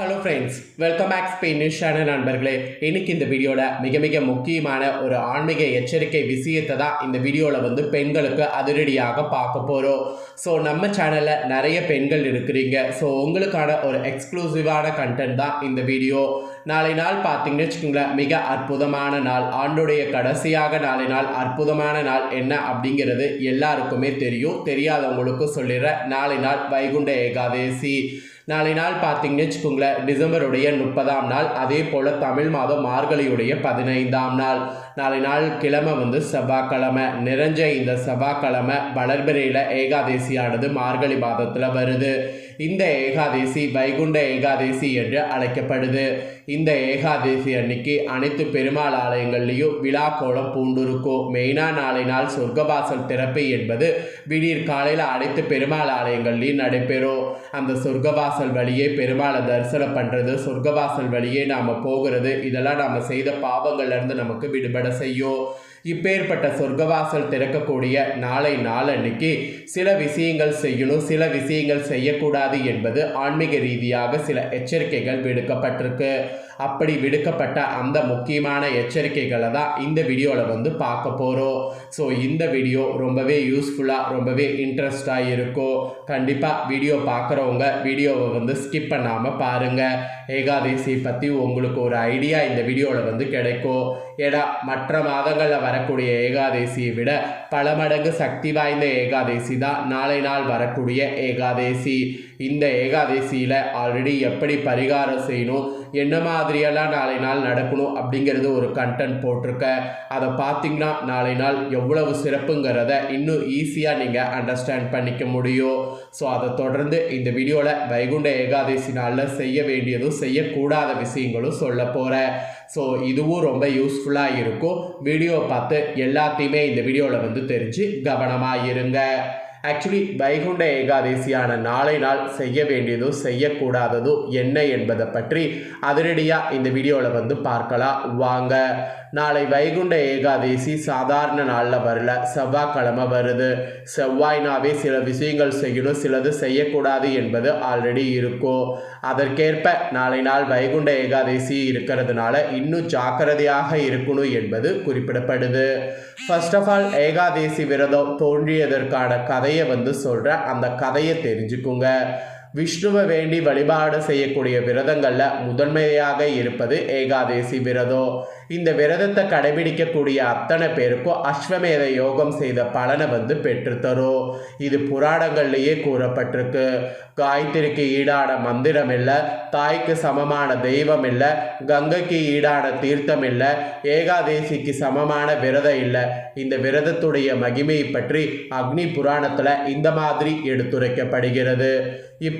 Hello friends welcome back Spanish channel நண்பர்களே. இன்னைக்கு இந்த வீடியோவில் மிக மிக முக்கியமான ஒரு ஆன்மீக எச்சரிக்கை விஷயத்தை தான் இந்த வீடியோவில் வந்து பெண்களுக்கு அதிரடியாக பார்க்க போகிறோம் ஸோ நம்ம சேனலில் நிறைய பெண்கள் இருக்கிறீங்க. ஸோ உங்களுக்கான ஒரு எக்ஸ்க்ளூசிவான கண்டென்ட் தான் இந்த வீடியோ. நாளை நாள் பார்த்தீங்கன்னு வச்சுக்கோங்களேன் மிக அற்புதமான நாள். ஆண்டுடைய கடைசியாக நாளை நாள் அற்புதமான நாள் என்ன அப்படிங்கிறது எல்லாருக்குமே தெரியும். தெரியாதவங்களுக்கும் சொல்லிடுற நாளை நாள் வைகுண்ட ஏகாதேசி. நாளை நாள் பார்த்தீங்கன்னு வச்சுக்கோங்களேன் டிசம்பருடைய முப்பதாம் நாள் அதே போல் தமிழ் மாதம் மார்கழியுடைய பதினைந்தாம் நாள். நாளை நாள் கிழமை வந்து செவ்வாய்க்கிழமை. நிறைஞ்ச இந்த செவ்வாய்க்கிழமை வளர்பிறையில் ஏகாதேசியானது மார்கழி மாதத்தில் வருது. இந்த ஏகாதேசி வைகுண்ட ஏகாதேசி என்று அழைக்கப்படுது. இந்த ஏகாதேசி அன்னைக்கு அனைத்து பெருமாள் ஆலயங்கள்லேயும் விழா கோலம் பூண்டிருக்கும். மெயினாக நாளை நாள் சொர்க்கவாசல் திறப்பு என்பது விடியற் காலையில் அனைத்து பெருமாள் ஆலயங்கள்லேயும் நடைபெறும். அந்த சொர்க்கவாசல் வழியே பெருமாளை தரிசனம் பண்ணுறது சொர்க்கவாசல் வழியே நாம் போகிறது இதெல்லாம் நாம் செய்த பாவங்கள்லேருந்து நமக்கு விடுபட ¿verdad? Yo இப்பேற்பட்ட சொர்க்கவாசல் திறக்கக்கூடிய நாளை நாளன்னைக்கு சில விஷயங்கள் செய்யணும் சில விஷயங்கள் செய்யக்கூடாது என்பது ஆன்மீக ரீதியாக சில எச்சரிக்கைகள் விடுக்கப்பட்டிருக்கு. அப்படி விடுக்கப்பட்ட அந்த முக்கியமான எச்சரிக்கைகளை தான் இந்த வீடியோவில் வந்து பார்க்க போகிறோம் ஸோ இந்த வீடியோ ரொம்பவே யூஸ்ஃபுல்லாக ரொம்பவே இன்ட்ரெஸ்டாக இருக்கும். கண்டிப்பாக வீடியோ பார்க்குறவங்க வீடியோவை வந்து ஸ்கிப் பண்ணாமல் பாருங்கள் ஏகாதசி பற்றி உங்களுக்கு ஒரு ஐடியா இந்த வீடியோவில் வந்து கிடைக்கும். ஏன்னா மற்ற மாதங்களில் வரக்கூடிய ஏகாதசியை விட பல மடங்கு சக்தி வாய்ந்த ஏகாதேசி தான் நாளை நாள் வரக்கூடிய ஏகாதசி. இந்த ஏகாதசியில் ஆல்ரெடி எப்படி பரிகாரம் செய்யணும் என்ன மாதிரியெல்லாம் நாளை நாள் நடக்கணும் அப்படிங்கிறது ஒரு கண்டென்ட் போட்டிருக்கேன் அதை பார்த்தீங்கன்னா நாளை நாள் எவ்வளவு சிறப்புங்கிறத இன்னும் ஈஸியாக நீங்கள் அண்டர்ஸ்டாண்ட் பண்ணிக்க முடியும். ஸோ அதை தொடர்ந்து இந்த வீடியோவில் வைகுண்ட ஏகாதசி நாளில் செய்ய வேண்டியதும் செய்யக்கூடாத விஷயங்களும் சொல்ல போகிறேன் ஸோ இதுவும் ரொம்ப யூஸ்ஃபுல்லாக இருக்கும். வீடியோ பார்த்து எல்லாத்தையுமே இந்த வீடியோவில் வந்து தெரிஞ்சு கவனமாக இருங்க. ஆக்சுவலி வைகுண்ட ஏகாதசியான நாளை நாள் செய்ய வேண்டியதும் செய்யக்கூடாததும் என்ன என்பதை பற்றி அதிரடியாக இந்த வீடியோவில் வந்து பார்க்கலாம். வாங்க. நாளை வைகுண்ட ஏகாதசி சாதாரண நாளில் வரல. செவ்வாய்க்கிழமை வருது. செவ்வாய்னாவே சில விஷயங்கள் செய்யணும். சிலது செய்யக்கூடாது என்பது ஆல்ரெடி இருக்கும். அதற்கேற்ப நாளை நாள் வைகுண்ட ஏகாதசி இருக்கிறதுனால இன்னும் ஜாக்கிரதையாக இருக்கணும் என்பது குறிப்பிடப்படுது. ஃபர்ஸ்ட் ஆஃப் ஆல் ஏகாதசி விரதம் தோன்றியதற்கான கதையை வந்து சொல்கிறேன் அந்த கதையை தெரிஞ்சுக்குங்க. விஷ்ணுவை வேண்டி வழிபாடு செய்யக்கூடிய விரதங்களில் முதன்மையாக இருப்பது ஏகாதேசி விரதம் இந்த விரதத்தை கடைபிடிக்கக்கூடிய அத்தனை பேருக்கும் அஸ்வமேத யோகம் செய்த பலனை வந்து பெற்றுத்தரும். இது புராணங்கள்லேயே கூறப்பட்டிருக்கு. காயத்ரிக்கு ஈடான மந்திரம் இல்லை தாய்க்கு சமமான தெய்வம் இல்லை கங்கைக்கு ஈடான தீர்த்தம் இல்லை ஏகாதேசிக்கு சமமான விரதம் இல்லை. இந்த விரதத்துடைய மகிமையை பற்றி அக்னி புராணத்தில் இந்த மாதிரி எடுத்துரைக்கப்படுகிறது.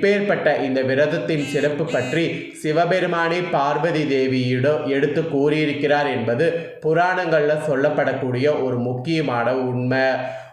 இப்பேற்பட்ட இந்த விரதத்தின் சிறப்பு பற்றி சிவபெருமானே பார்வதி தேவியிடம் எடுத்து கூறியிருக்கிறார் என்பது புராணங்களில் சொல்லப்படக்கூடிய ஒரு முக்கியமான உண்மை.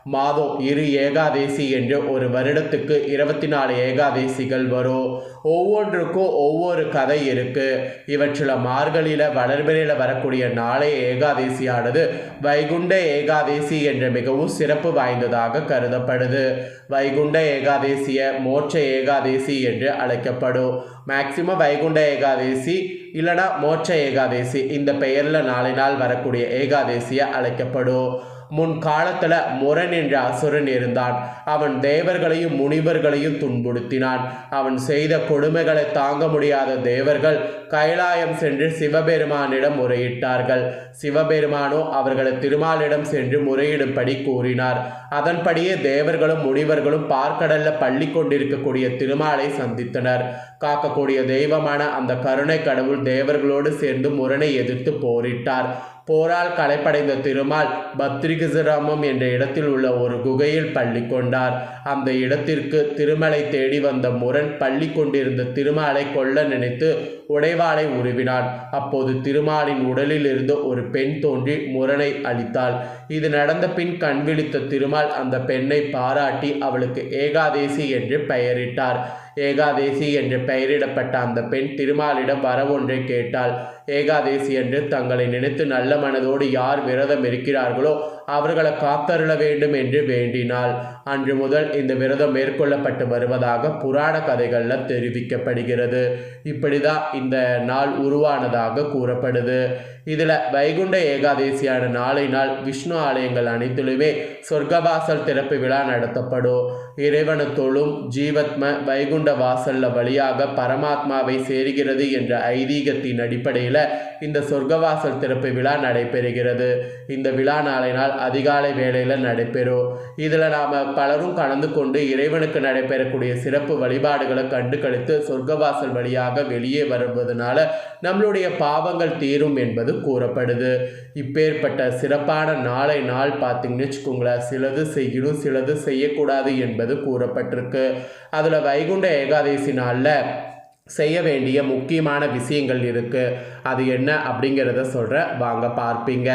மாதம் இரு ஏகாதேசி என்று ஒரு வருடத்துக்கு இருபத்தி நாலு ஏகாதேசிகள் வரும். ஒவ்வொன்றுக்கும் ஒவ்வொரு கதை இருக்கு. இவற்றில் மார்கழியில் வளர்பிறையில் வரக்கூடிய நாளைய ஏகாதேசியானது. வைகுண்ட ஏகாதேசி என்ற மிகவும் சிறப்பு வாய்ந்ததாக கருதப்படுது. வைகுண்ட ஏகாதேசிய மோட்ச ஏகாதேசி என்று அழைக்கப்படும். மேக்சிமம் வைகுண்ட ஏகாதேசி இல்லைனா மோட்ச ஏகாதேசி இந்த பெயரில் நாளை நாள் வரக்கூடிய ஏகாதேசியை அழைக்கப்படும். முன் காலத்தில் முரண் என்ற அசுரன் இருந்தான். அவன் தேவர்களையும் முனிவர்களையும் துன்புறுத்தினான். அவன் செய்த கொடுமைகளை தாங்க முடியாத தேவர்கள் கைலாயம் சென்று சிவபெருமானிடம் முறையிட்டார்கள். சிவபெருமானோ அவர்களை திருமாலிடம் சென்று முறையிடும்படி கூறினார். அதன்படியே தேவர்களும் முனிவர்களும் பார்க்கடல்ல பள்ளி கொண்டிருக்கக்கூடிய திருமாலை சந்தித்தனர். காக்கக்கூடிய தெய்வமான அந்த கருணை கடவுள் தேவர்களோடு சேர்ந்து முரணை எதிர்த்து போரிட்டார். போரால் களைப்படைந்த திருமால் பத்ரிகிசராமம் என்ற இடத்தில் உள்ள ஒரு குகையில் பள்ளி கொண்டார். அந்த இடத்திற்கு திருமலை தேடி வந்த முரண் பள்ளி கொண்டிருந்த திருமாலை கொல்ல நினைத்து உடைவாளை உருவினான். அப்போது திருமாலின் உடலில் இருந்து ஒரு பெண் தோன்றி முரணை அளித்தாள். இது நடந்த பின் கண் விழித்த திருமால் அந்த பெண்ணை பாராட்டி அவளுக்கு ஏகாதேசி என்று பெயரிட்டார். ஏகாதேசி என்று பெயரிடப்பட்ட அந்த பெண் திருமாலிடம் வரவொன்றை கேட்டாள். ஏகாதேசி என்று தங்களை நினைத்து நல்ல மனதோடு யார் விரதம் இருக்கிறார்களோ அவர்களை காத்தருள வேண்டும் என்று வேண்டினாள். அன்று முதல் இந்த விரதம் மேற்கொள்ளப்பட்டு வருவதாக புராண கதைகளில் தெரிவிக்கப்படுகிறது. இப்படிதான் இந்த நாள் உருவானதாக கூறப்படுது. இதில் வைகுண்ட ஏகாதேசியான நாளை நாள் விஷ்ணு ஆலயங்கள் அனைத்திலுமே சொர்க்கவாசல் திறப்பு விழா நடத்தப்படும். இறைவனை தொழும் ஜீவத்ம வைகுண்ட வாசல்ல வழியாக பரமாத்மாவை சேர்கிறது என்ற ஐதீகத்தின் அடிப்படையில் இந்த சொர்க்கவாசல் திறப்பு விழா நடைபெறுகிறது. இந்த விழா நாளை நாள் அதிகாலை வேளையில் நடைபெறும். இதில் நாம் பலரும் கலந்து கொண்டு இறைவனுக்கு நடைபெறக்கூடிய சிறப்பு வழிபாடுகளை கண்டு கழித்து சொர்க்கவாசல் வழியாக வெளியே வருவதனால நம்மளுடைய பாவங்கள் தீரும் என்பது கூறப்படுது. இப்பேற்பட்ட சிறப்பான நாளை நாள் பார்த்திங்கன்னு வச்சுக்கோங்களேன் சிலது செய்யணும் சிலது செய்யக்கூடாது என்பது கூறப்பட்டிருக்கு. அதில் வைகுண்ட ஏகாதசி நாளில் செய்ய வேண்டிய முக்கியமான விஷயங்கள் இருக்குது அது என்ன அப்படிங்கிறத சொல்கிற வாங்க பார்ப்பீங்க.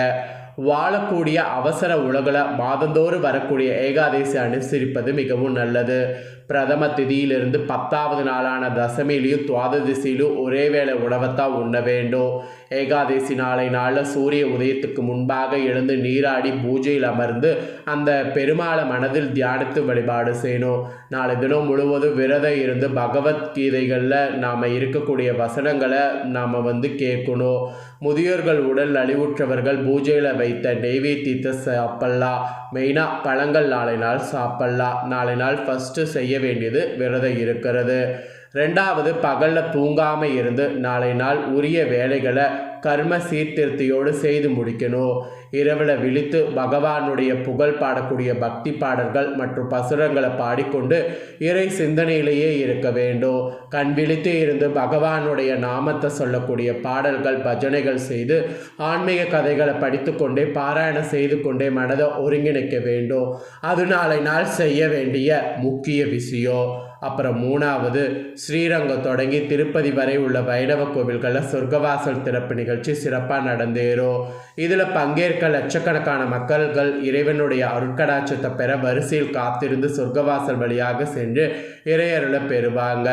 வாழக்கூடிய அவசர உலகில் மாதந்தோறும் வரக்கூடிய ஏகாதசி அனுசரிப்பது மிகவும் நல்லது. பிரதம திதியிலிருந்து பத்தாவது நாளான தசமிலையும் துவாதசியிலும் ஒரே வேளை உணவைத்தான் உண்ண வேண்டும். ஏகாதசி நாளை நாளில் சூரிய உதயத்துக்கு முன்பாக எழுந்து நீராடி பூஜையில் அமர்ந்து அந்த பெருமாளை மனதில் தியானித்து வழிபாடு செய்யணும். நாளை தினம் முழுவதும் விரதம் இருந்து பகவத்கீதைகளில் நாம் இருக்கக்கூடிய வசனங்களை நாம் வந்து கேட்கணும். முதியோர்கள் உடல் அழிவுற்றவர்கள் பூஜையில் வைத்த நெய்வேத்தியத்தை சாப்பிடலாம். மெயினாக பழங்கள் நாளை நாள் சாப்பிடலாம். நாளை நாள் ஃபஸ்ட்டு செய்ய வேண்டியது விரதம் இருக்கிறது. ரெண்டாவது பகலில் தூங்காமல் இருந்து நாளை நாள் உரிய வேலைகளை கர்ம சீர்திருத்தியோடு செய்து முடிக்கணும். இரவில் விழித்து பகவானுடைய புகழ் பாடக்கூடிய பக்தி பாடல்கள் மற்றும் பசுரங்களை பாடிக்கொண்டு இறை சிந்தனையிலேயே இருக்க வேண்டும். கண் விழித்து இருந்து பகவானுடைய நாமத்தை சொல்லக்கூடிய பாடல்கள் பஜனைகள் செய்து ஆன்மீக கதைகளை படித்துக்கொண்டே பாராயணம் செய்து கொண்டே மனதை ஒருங்கிணைக்க வேண்டும். அது நாளை நாள் செய்ய வேண்டிய முக்கிய விஷயம். அப்புறம் மூணாவது ஸ்ரீரங்கம் தொடங்கி திருப்பதி வரை உள்ள வைணவ கோவில்களில் சொர்க்கவாசல் திறப்பு நிகழ்ச்சி சிறப்பாக நடந்தேறும் இதில் பங்கேற்க லட்சக்கணக்கான மக்கள்கள் இறைவனுடைய அருட்கடாட்சத்தை பெற வரிசையில் காத்திருந்து சொர்க்கவாசல் வழியாக சென்று இறையருளை பெறுவாங்க.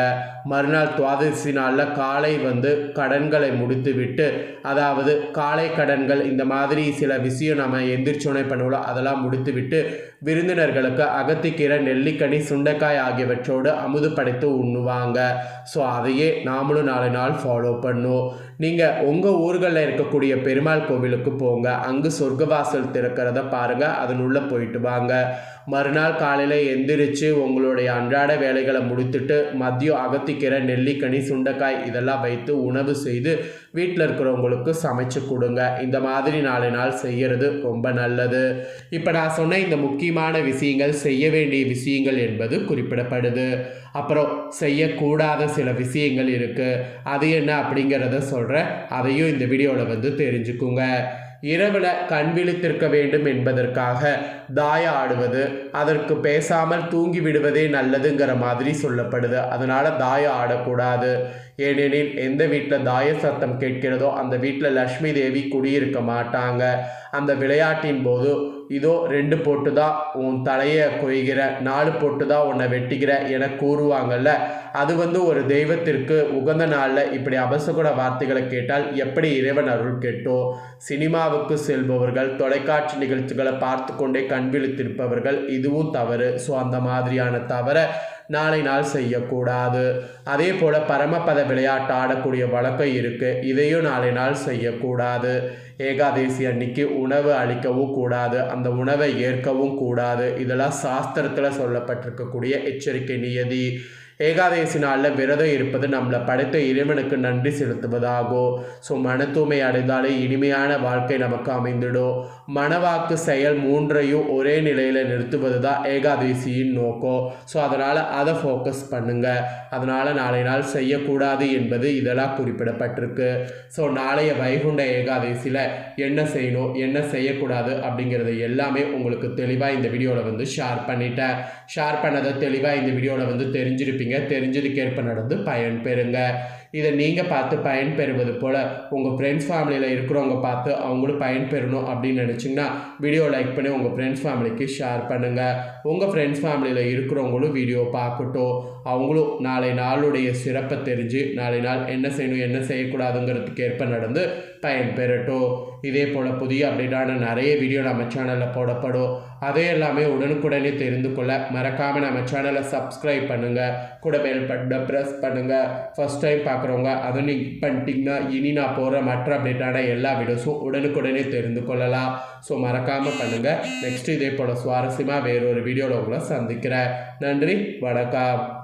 மறுநாள் துவாதசி நாளில் காலை வந்து கடன்களை முடித்துவிட்டு அதாவது காலை கடன்கள் இந்த மாதிரி சில விஷயம் நம்ம எந்திரிச்சோனே பண்ணுவோம் அதெல்லாம் முடித்துவிட்டு விருந்தினர்களுக்கு அகத்திக்கீரை நெல்லிக்கனி சுண்டைக்காய் ஆகியவற்றோடு அமுது படைத்து உண்ணுவாங்க. ஸோ அதையே நாமளும் நாலு நாள் ஃபாலோ பண்ணும் நீங்கள் உங்கள் ஊர்களில் இருக்கக்கூடிய பெருமாள் கோவிலுக்கு போங்க. அங்கு சொர்க்கவாசல் திறக்கிறத பாருங்கள் அதனுள்ளே போயிட்டு வாங்க. மறுநாள் காலையில் எந்திரிச்சு உங்களுடைய அன்றாட வேலைகளை முடித்துட்டு மதியம் அகத்திக்கீரை நெல்லிக்கனி சுண்டைக்காய் இதெல்லாம் வைத்து உணவு செய்து வீட்டில் இருக்கிறவங்களுக்கு சமைச்சு கொடுங்க. இந்த மாதிரி நாலு நாள் செய்கிறது ரொம்ப நல்லது. இப்போ நான் சொன்ன இந்த முக்கியமான விஷயங்கள் செய்ய வேண்டிய விஷயங்கள் என்பது குறிப்பிடப்படுது. அப்புறம் செய்யக்கூடாத சில விஷயங்கள் இருக்குது அது என்ன அப்படிங்கிறத சொல்கிறேன் அதையும் இந்த வீடியோவில் வந்து தெரிஞ்சுக்குங்க. இரவில் கண் விழித்திருக்க வேண்டும் என்பதற்காக தாய ஆடுவது அதற்கு பேசாமல் தூங்கி விடுவதே நல்லதுங்கிற மாதிரி சொல்லப்படுது. அதனால் தாய ஆடக்கூடாது. ஏனெனில் எந்த வீட்டில் தாய சத்தம் கேட்கிறதோ அந்த வீட்டில் லக்ஷ்மி தேவி குடியிருக்க மாட்டாங்க. அந்த விளையாட்டின் போது இதோ ரெண்டு போட்டு தான் உன் தலையை கொய்கிற நாலு போட்டு தான் உன்னை வெட்டிக்கிற என கூறுவாங்கல்ல அது வந்து ஒரு தெய்வத்திற்கு உகந்த நாளில் இப்படி அபசகுண வார்த்தைகளை கேட்டால் எப்படி இறைவன் அருள் கேட்டோ? சினிமாவுக்கு செல்பவர்கள் தொலைக்காட்சி நிகழ்ச்சிகளை பார்த்து கொண்டே கண் விழித்திருப்பவர்கள் இதுவும் தவறு. ஸோ அந்த மாதிரியான தவறை நாளை நாள் செய்யக்கூடாது. அதே போல் பரமபத விளையாட்டு ஆடக்கூடிய வழக்கம் இருக்குது இதையும் நாளை நாள் செய்யக்கூடாது. ஏகாதசி அன்னைக்கு உணவு அளிக்கவும் கூடாது அந்த உணவை ஏற்கவும் கூடாது. இதெல்லாம் சாஸ்திரத்தில் சொல்லப்பட்டிருக்கக்கூடிய எச்சரிக்கை நியதி. ஏகாதசி நாளில் விரதம் இருப்பது நம்மளை படைத்த இறைவனுக்கு நன்றி செலுத்துவதாகும் ஸோ மன தூய்மை அடைந்தாலே இனிமையான வாழ்க்கை நமக்கு அமைந்துடும் மனவாக்கு செயல் மூன்றையும் ஒரே நிலையில் நிறுத்துவது தான் ஏகாதசியின் நோக்கம் ஸோ அதனால் அதை ஃபோக்கஸ் பண்ணுங்கள் அதனால் நாளை நாள் செய்யக்கூடாது என்பது இதெல்லாம் குறிப்பிடப்பட்டிருக்கு. ஸோ நாளைய வைகுண்ட ஏகாதசியில் என்ன செய்யணும் என்ன செய்யக்கூடாது அப்படிங்கிறது எல்லாமே உங்களுக்கு தெளிவாக இந்த வீடியோவில் வந்து ஷேர் பண்ணிட்டேன். ஷேர் பண்ணதை தெளிவாக இந்த வீடியோவில் வந்து தெரிஞ்சிருப்பீங்க. தெரிஞ்சதுக்கேற்ப நடந்து பயன் பெறுங்க இதை நீங்கள் பார்த்து பயன்பெறுவது போல் உங்கள் ஃப்ரெண்ட்ஸ் ஃபேமிலியில் இருக்கிறவங்க பார்த்து அவங்களும் பயன்பெறணும் அப்படின்னு நினச்சிங்கன்னா வீடியோ லைக் பண்ணி உங்கள் ஃப்ரெண்ட்ஸ் ஃபேமிலிக்கு ஷேர் பண்ணுங்கள் உங்கள் ஃப்ரெண்ட்ஸ் ஃபேமிலியில் இருக்கிறவங்களும் வீடியோ பார்க்கட்டும். அவங்களும் நாளை நாளுடைய சிறப்பை தெரிஞ்சு நாளை நாள் என்ன செய்யணும் என்ன செய்யக்கூடாதுங்கிறதுக்கு ஏற்ப நடந்து பயன்பெறட்டும். இதே போல் புதிய அப்டேட்டான நிறைய வீடியோ நம்ம சேனலில் போடப்படும். அதே எல்லாமே உடனுக்குடனே தெரிந்து கொள்ள மறக்காமல் நம்ம சேனலை சப்ஸ்கிரைப் பண்ணுங்கள் கூட பெல் பட்டனை ப்ரெஸ் பண்ணுங்கள் ஃபஸ்ட் டைம் பார்க்குறவங்க அதுவும் நீங்கள் பண்ணிட்டீங்கன்னா இனி நான் போகிற மற்ற அப்டேட்டான எல்லா வீடியோஸும் உடனுக்குடனே தெரிந்து கொள்ளலாம். ஸோ மறக்காமல் பண்ணுங்கள் நெக்ஸ்ட் இதே போல் சுவாரஸ்யமாக வேறொரு வீடியோவில் உங்களை சந்திக்கிறேன். நன்றி வணக்கம்.